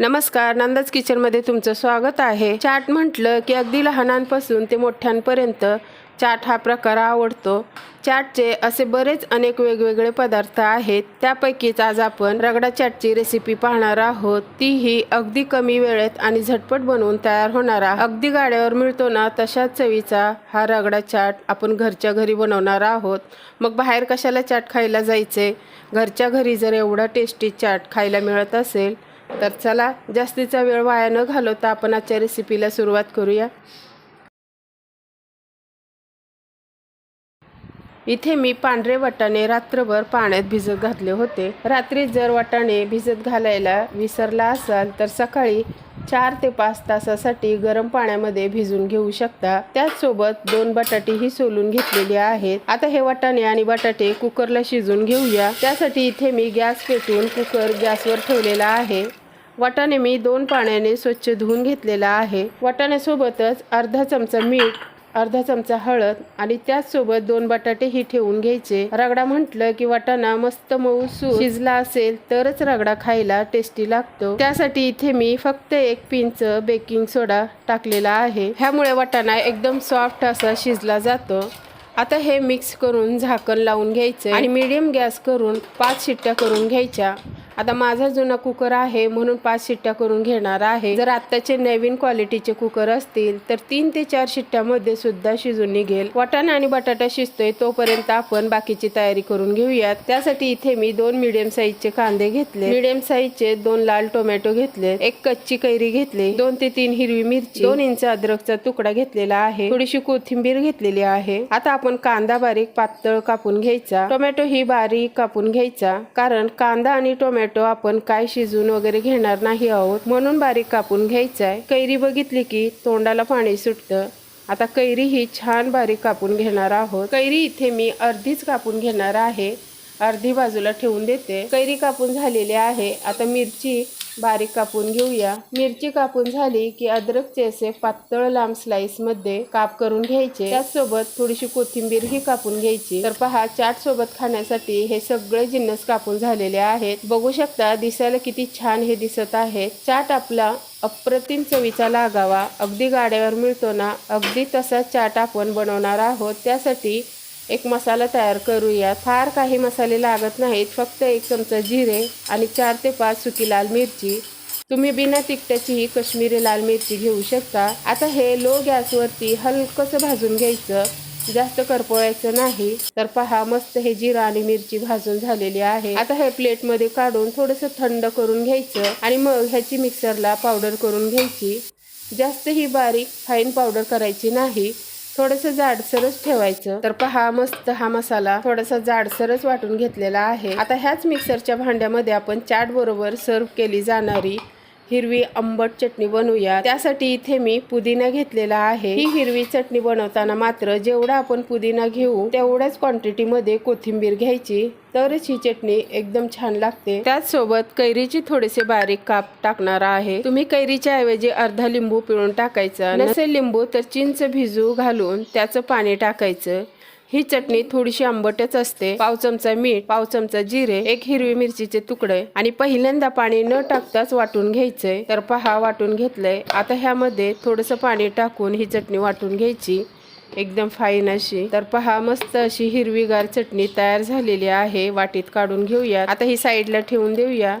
नमस्कार नंदाज किचनमध्ये तुमचं स्वागत आहे. चाट म्हटलं की अगदी लहानांपासून ते मोठ्यांपर्यंत चाट हा प्रकार आवडतो. चाटचे असे बरेच अनेक वेगवेगळे पदार्थ आहेत. त्यापैकीच आज आपण रगडा चाटची रेसिपी पाहणार आहोत. तीही अगदी कमी वेळेत आणि झटपट बनवून तयार होणारा अगदी गाड्यावर मिळतो ना तशाच चवीचा हा रगडा चाट आपण घरच्या घरी बनवणार आहोत. मग बाहेर कशाला चाट खायला जायचे? घरच्या घरी जर एवढा टेस्टी चाट खायला मिळत असेल तर चला जास्तीचा वेळ वाया न घालवता आपण आजच्या रेसिपीला सुरुवात करूया. इथे मी पांढरे वाटाणे रात्रभर पाण्यात भिजत घातले होते. रात्री जर वाटाणे भिजत घालायला विसरला असाल तर सकाळी चार ते पाच तासासाठी गरम पाण्यामध्ये भिजून घेऊ शकता. त्याचसोबत दोन बटाटेही सोलून घेतलेली आहेत. आता हे वाटाणे आणि बटाटे कुकरला शिजून घेऊया. त्यासाठी इथे मी गॅस पेटवून कुकर गॅसवर ठेवलेला आहे. वाटाणे मी दोन पाण्याने स्वच्छ धुवून घेतलेला आहे. वाटाण्यासोबतच अर्धा चमचा मीठ अर्धा चमचा हळद आणि त्याचसोबत दोन बटाटेही ठेवून घ्यायचे. रगडा म्हटलं की वाटाणा मस्त मऊ शिजला असेल तरच रगडा खायला टेस्टी लागतो. त्यासाठी इथे मी फक्त एक पिंच बेकिंग सोडा टाकलेला आहे. ह्यामुळे वाटाणा एकदम सॉफ्ट असा शिजला जातो. आता हे मिक्स करून झाकण लावून घ्यायचं आणि मीडियम गॅस करून पाच शिट्ट्या करून घ्यायच्या. आता माझा जुना कुकर आहे म्हणून पाच शिट्ट्या करून घेणार आहे. जर आत्ताचे नवीन क्वालिटीचे कुकर असतील तर तीन ते चार शिट्ट्यामध्ये सुद्धा शिजून निघेल. वाटाणा आणि बटाटा शिजतोय तोपर्यंत आपण बाकीची तयारी करून घेऊयात. त्यासाठी इथे मी दोन मिडियम साईजचे कांदे घेतले. मिडियम साईजचे दोन लाल टोमॅटो घेतले. एक कच्ची कैरी घेतली. दोन ते तीन हिरवी मिरची. दोन इंच अद्रकचा तुकडा घेतलेला आहे. थोडीशी कोथिंबीर घेतलेली आहे. आता आपण कांदा बारीक पातळ कापून घ्यायचा. टोमॅटो ही बारीक कापून घ्यायचा. कारण कांदा आणि टोमॅटो आपण काय शिजून वगैरे घेणार नाही आहोत. म्हणून बारीक कापून घ्यायचा आहे कैरी बघितली की तोंडाला पाणी सुटतं. आता कैरी ही छान बारीक कापून घेणार आहोत. कैरी इथे मी अर्धीच कापून घेणार आहे. अर्धी बाजूला ठेवून देते. कैरी कापून झालेली आहे. आता मिरची बारीक कापून घेऊया. मिरची कापून झाली की अद्रकचे असे पातळ लांब स्लाइसमध्ये काप करून घ्यायचे. त्याचसोबत थोडीशी कोथिंबीर ही कापून घ्यायची. तर पहा चाट सोबत खाण्यासाठी हे सगळे जिन्नस कापून झालेले आहेत. बघू शकता दिसायला किती छान हे दिसत आहे. चाट आपला अप्रतिम चवीचा लागावा. अगदी गाड्यावर मिळतो ना अगदी तसा चाट आपण बनवणार आहोत. त्यासाठी एक मसाला तयार करूया. फार काही मसाले लागत नाहीत फक्त एक चमचा जिरे आणि चार ते पाच सुकी लाल मिरची. तुम्ही बिना तिखटाची ही कश्मीरी लाल मिरची घेऊ शकता. आता हे लो गॅसवरती हलकंसं भाजून घ्यायचं. जास्त करपवायचं नाही. तर पहा मस्त हे जिरा आणि मिरची भाजून झालेली आहे. आता हे प्लेटमध्ये काढून थोडंसं थंड करून घ्यायचं आणि मग ह्याची मिक्सरला पावडर करून घ्यायची. जास्त ही बारीक फाईन पावडर करायची नाही. थोडंसं जाडसरच ठेवायचं. तर पहा मस्त हा मसाला थोडासा जाडसरच वाटून घेतलेला आहे. आता ह्याच मिक्सरच्या भांड्यामध्ये आपण चाट बरोबर सर्व केली जाणारी हिरवी आंबट चटणी बनवूया. त्यासाठी इथे मी पुदिना घेतलेला आहे. ही हिरवी चटणी बनवताना मात्र जेवढा आपण पुदिना घेऊ तेवढ्याच क्वांटिटीमध्ये कोथिंबीर घ्यायची. तरच ही चटणी एकदम छान लागते. त्याचसोबत कैरीची थोडेसे बारीक काप टाकणार आहे. तुम्ही कैरीच्या ऐवजी अर्धा लिंबू पिळून टाकायचा. नसेल लिंबू तर चिंच भिजू घालून त्याचं पाणी टाकायचं. ही चटणी थोडीशी आंबटच असते. पाव चमचा मीठ पाव चमचा जिरे एक हिरवी मिरचीचे तुकडे आणि पहिल्यांदा पाणी न टाकताच वाटून घ्यायचंय तर पहा वाटून घेतलंय. आता ह्यामध्ये थोडंसं पाणी टाकून ही चटणी वाटून घ्यायची. एकदम फाईन अशी. तर पहा मस्त अशी हिरवीगार चटणी तयार झालेली आहे. वाटीत काढून घेऊया. आता ही साईडला ठेवून देऊया.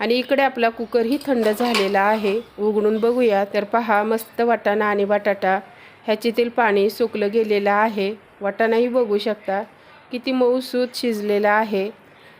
आणि इकडे आपला कुकर ही थंड झालेला आहे. उघडून बघूया. तर पहा मस्त वाटाणा आणि बटाटा ह्याच्यातील पाणी सुकलं गेलेलं आहे. वाटाणाही बघू शकता. किती मऊसूत शिजलेला आहे.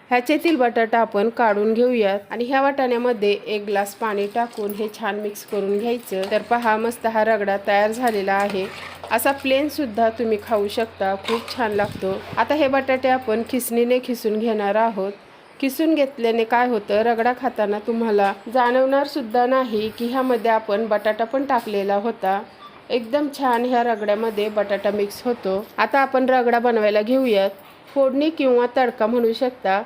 ह्याच्यातील बटाटा आपण काढून घेऊयात. आणि ह्या वाटाण्यामध्ये एक ग्लास पाणी टाकून हे छान मिक्स करून घ्यायचं. तर पहा मस्त हा रगडा तयार झालेला आहे. असा प्लेन सुद्धा तुम्ही खाऊ शकता. खूप छान लागतो. आता हे बटाटे आपण खिसणीने खिसून घेणार आहोत. किसून घेतल्याने काय होतं? रगडा खाताना तुम्हाला जाणवणार सुद्धा नाही की ह्यामध्ये आपण बटाटा पण टाकलेला होता. एकदम छान ह्या रगड्यामध्ये बटाटा मिक्स होतो. आता आपण रगडा बनवायला घेऊयात. फोडणी किंवा तडका म्हणू शकता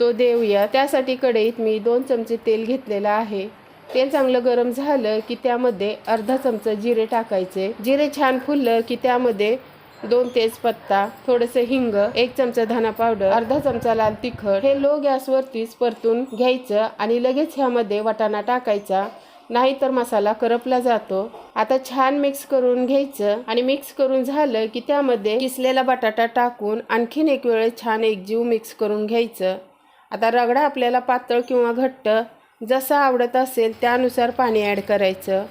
तो देऊया. त्यासाठी कढईत मी दोन चमचे तेल घेतलेलं आहे. तेल चांगलं गरम झालं की त्यामध्ये अर्धा चमचा जिरे टाकायचे. जिरे छान फुललं की त्यामध्ये दोन तेजपत्ता थोडंसं हिंग एक चमचा धना पावडर अर्धा चमचा लाल तिखट. हे लो गॅसवरतीच परतून घ्यायचं आणि लगेच ह्यामध्ये वाटाणा टाकायचा. नाहीतर मसाला करपला जातो. आता छान मिक्स करून घ्यायचं आणि मिक्स करून झालं की त्यामध्ये किसलेला बटाटा टाकून आणखीन एक वेळ छान एकजीव मिक्स करून घ्यायचं. आता रगडा आपल्याला पातळ किंवा घट्ट जसं आवडत असेल त्यानुसार पाणी ॲड करायचं.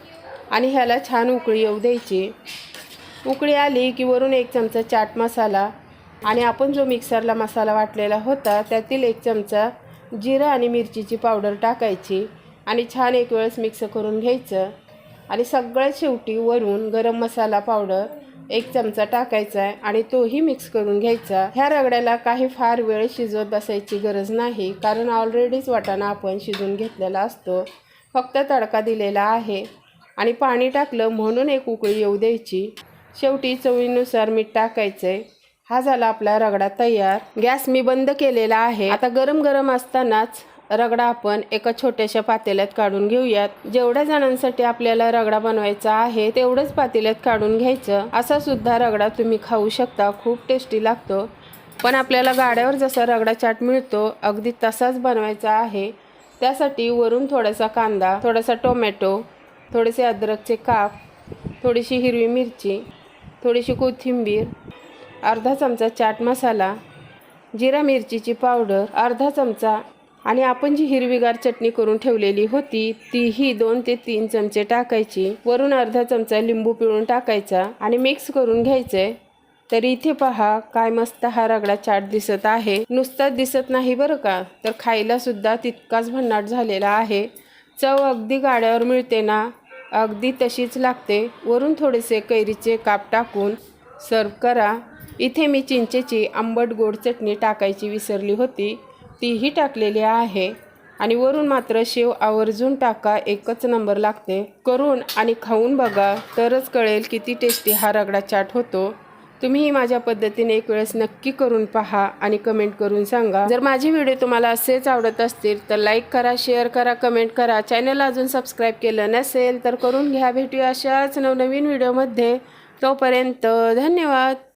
आणि ह्याला छान उकळी येऊ द्यायची. उकळी आली की वरून एक चमचा चाट मसाला आणि आपण जो मिक्सरला मसाला वाटलेला होता त्यातील एक चमचा जिरं आणि मिरचीची पावडर टाकायची. आणि छान एक वेळेस मिक्स करून घ्यायचं. आणि सगळ्यात शेवटी वरून गरम मसाला पावडर एक चमचा टाकायचा आहे आणि तोही मिक्स करून घ्यायचा. ह्या रगड्याला काही फार वेळ शिजवत बसायची गरज नाही कारण ऑलरेडीच वाटाणा आपण शिजून घेतलेला असतो. फक्त तडका दिलेला आहे. आणि पाणी टाकलं म्हणून एक उकळी येऊ द्यायची. शेवटी चवीनुसार मीठ टाकायचं आहे हा झाला आपला रगडा तयार. गॅस मी बंद केलेला आहे. आता गरम गरम असतानाच रगडा आपण एका छोट्याशा पातेल्यात काढून घेऊयात. जेवढ्या जणांसाठी आपल्याला रगडा बनवायचा आहे तेवढंच पातेल्यात काढून घ्यायचं. असा सुद्धा रगडा तुम्ही खाऊ शकता खूप टेस्टी लागतो. पण आपल्याला गाड्यावर जसा रगडा चाट मिळतो अगदी तसाच बनवायचा आहे. त्यासाठी वरून थोडासा कांदा थोडासा टोमॅटो थोडेसे अद्रकचे काप थोडीशी हिरवी मिरची थोडीशी कोथिंबीर अर्धा चमचा चाट मसाला जिरा मिरचीची पावडर अर्धा चमचा आणि आपण जी हिरवीगार चटणी करून ठेवलेली होती तीही दोन ते तीन चमचे टाकायची. वरून अर्धा चमचा लिंबू पिळून टाकायचा आणि मिक्स करून घ्यायचंय तर इथे पहा काय मस्त हा रगडा चाट दिसत आहे. नुसताच दिसत नाही बरं का? तर खायला सुद्धा तितकाच भन्नाट झालेला आहे. चव अगदी गाड्यावर मिळते ना? अगदी तशीच लागते. वरून थोडेसे कैरीचे काप टाकून सर्व करा. इथे मी चिंचेची आंबट गोड चटणी टाकायची विसरली होती. तीही टाकलेली आहे. आणि वरून मात्र शेव आवर्जून टाका एकच नंबर लागते. करून आणि खाऊन बघा तरच कळेल किती टेस्टी हा रगडा चाट होतो. तुम्हीही माझ्या पद्धतीने एक वेळेस नक्की करून पहा आणि कमेंट करून सांगा. जर माझे व्हिडिओ तुम्हाला असेच आवडत असतील तर लाईक करा शेअर करा कमेंट करा. चॅनल अजून सबस्क्राईब केलं नसेल तर करून घ्या. भेटूया अशाच नवनवीन व्हिडिओमध्ये तोपर्यंत धन्यवाद.